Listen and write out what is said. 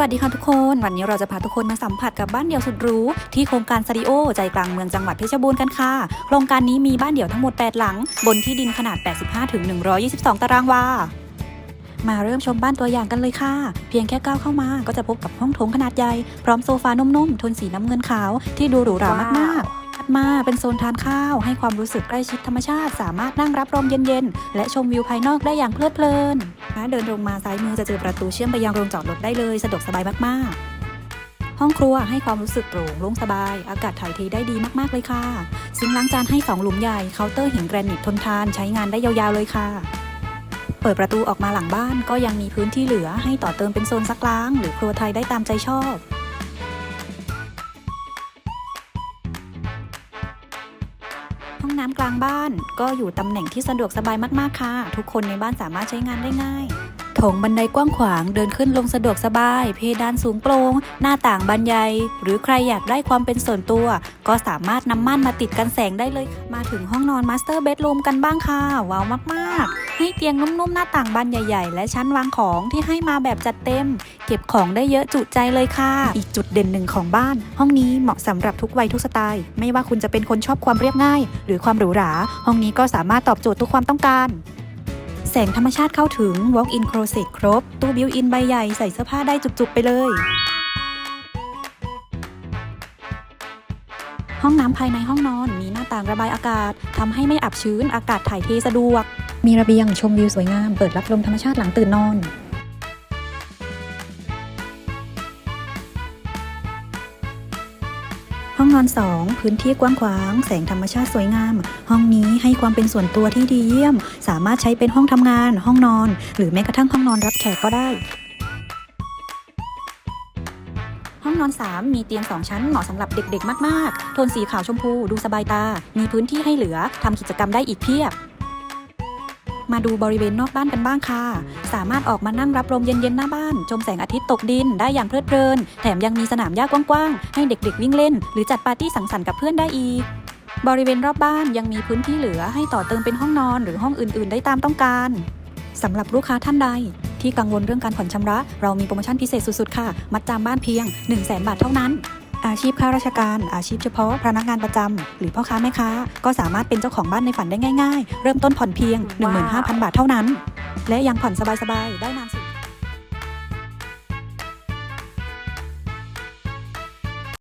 วัสดีค่ะทุกคน วันนี้เราจะพาทุกคนมาสัมผัสกับบ้านเดี่ยวสุดหรูที่โครงการซาริโอใจกลางเมืองจังหวัดเพชรบูรณ์กันค่ะ โครงการนี้มีบ้านเดี่ยวทั้งหมด 8 หลัง บนที่ดินขนาด 85ถึง122 ตารางวา มาเริ่มชมบ้านตัวอย่างกันเลยค่ะ เพียงแค่ก้าวเข้ามาก็จะพบกับห้องโถงขนาดใหญ่ พร้อมโซฟานุ่มๆ ทนสีน้ำเงินขาวที่ดูหรูหรามากๆัดมาเป็นโซนทานข้าว ให้ความรู้สึกใกล้ชิดธรรมชาติ สามารถนั่งรับลมเย็นๆ และชมวิวภายนอกได้อย่างเพลิดเพลิน เดินลงมาซ้ายมือจะเจอประตูเชื่อมไปยังโรงจอดรถได้เลยสะดวกสบายมากๆห้องครัวให้ความรู้สึกโปร่งโล่งสบาย อากาศถ่ายเทได้ดีมากๆเลยค่ะ ซิงล้างจานให้ 2 หลุมใหญ่ เคาน์เตอร์หินแกรนิตทนทานใช้งานได้ยาวๆเลยค่ะ เปิดประตูออกมาหลังบ้านก็ยังมีพื้นที่เหลือให้ต่อเติมเป็นโซนซักล้าง หรือครัวไทยได้ตามใจชอบ องน้ำกลางบ้าน ก็อยู่ตำแหน่งที่สะดวกสบายมากๆค่ะ ทุกคนในบ้านสามารถใช้งานได้ง่ายโถงบันไดกว้างขวางเดินขึ้นลงสะดวกสบาย เพดานสูงโปร่งหน้าต่างบานใหญ่หรือใครอยากได้ความเป็นส่วนตัว ก็สามารถนำม่านมาติดกันแสงได้เลย มาถึงห้องนอนมาสเตอร์เบดรูมกันบ้างค่ะ ว้าวมาก ๆ ให้เตียงนุ่มๆ หน้าต่างบานใหญ่ ๆ และชั้นวางของที่ให้มาแบบจัดเต็ม เก็บของได้เยอะจุใจเลยค่ะ อีกจุดเด่นหนึ่งของบ้าน ห้องนี้เหมาะสำหรับทุกวัยทุกสไตล์ ไม่ว่าคุณจะเป็นคนชอบความเรียบง่าย หรือความหรูหรา ห้องนี้ก็สามารถตอบโจทย์ทุกความต้องการแสงธรรมชาติเข้าถึง Walk-in Closet ครบ ตู้บิวอินใบใหญ่ใส่เสื้อผ้าได้จุกๆ ไปเลย ห้องน้ำภายในห้องนอนมีหน้าต่างระบายอากาศทำให้ไม่อับชื้นอากาศถ่ายเทสะดวก มีระเบียงชมวิวสวยงาม เปิดรับลมธรรมชาติหลังตื่นนอน ห้องนอน 2 พื้นที่กว้างขวาง แสงธรรมชาติสวยงาม ห้องนี้ให้ความเป็นส่วนตัวที่ดีเยี่ยม สามารถใช้เป็นห้องทำงาน ห้องนอน หรือแม้กระทั่งห้องนอนรับแขกก็ได้ ห้องนอน 3 มีเตียง 2 ชั้นเหมาะสำหรับเด็กๆ มากๆ โทนสีขาวชมพูดูสบายตา มีพื้นที่ให้เหลือทำกิจกรรมได้อีกเพียบ มาดูบริเวณนอกบ้านกันบ้างค่ะ สามารถออกมานั่งรับลมเย็นๆหน้าบ้าน ชมแสงอาทิตย์ตกดินได้อย่างเพลิดเพลิน แถมยังมีสนามหญ้ากว้างๆ ให้เด็กๆวิ่งเล่น หรือจัดปาร์ตี้สังสรรค์กับเพื่อนได้อีก บริเวณรอบบ้านยังมีพื้นที่เหลือให้ต่อเติมเป็นห้องนอนหรือห้องอื่นๆ ได้ตามต้องการสำหรับลูกค้าท่านใด ที่กังวลเรื่องการผ่อนชำระ เรามีโปรโมชั่นพิเศษสุดๆ ค่ะ มัดจำบ้านเพียง 1 0 0 0 0แบาทเท่านั้น อาชีพข้าราชการ อาชีพเฉพาะพนักงานประจำหรือพ่อค้าแม่ค้า ก็สามารถเป็นเจ้าของบ้านในฝันได้ง่าย ๆ เริ่มต้นผ่อนเพียง 15,000 บาทเท่านั้น และยังผ่อนสบายๆ ได้นานส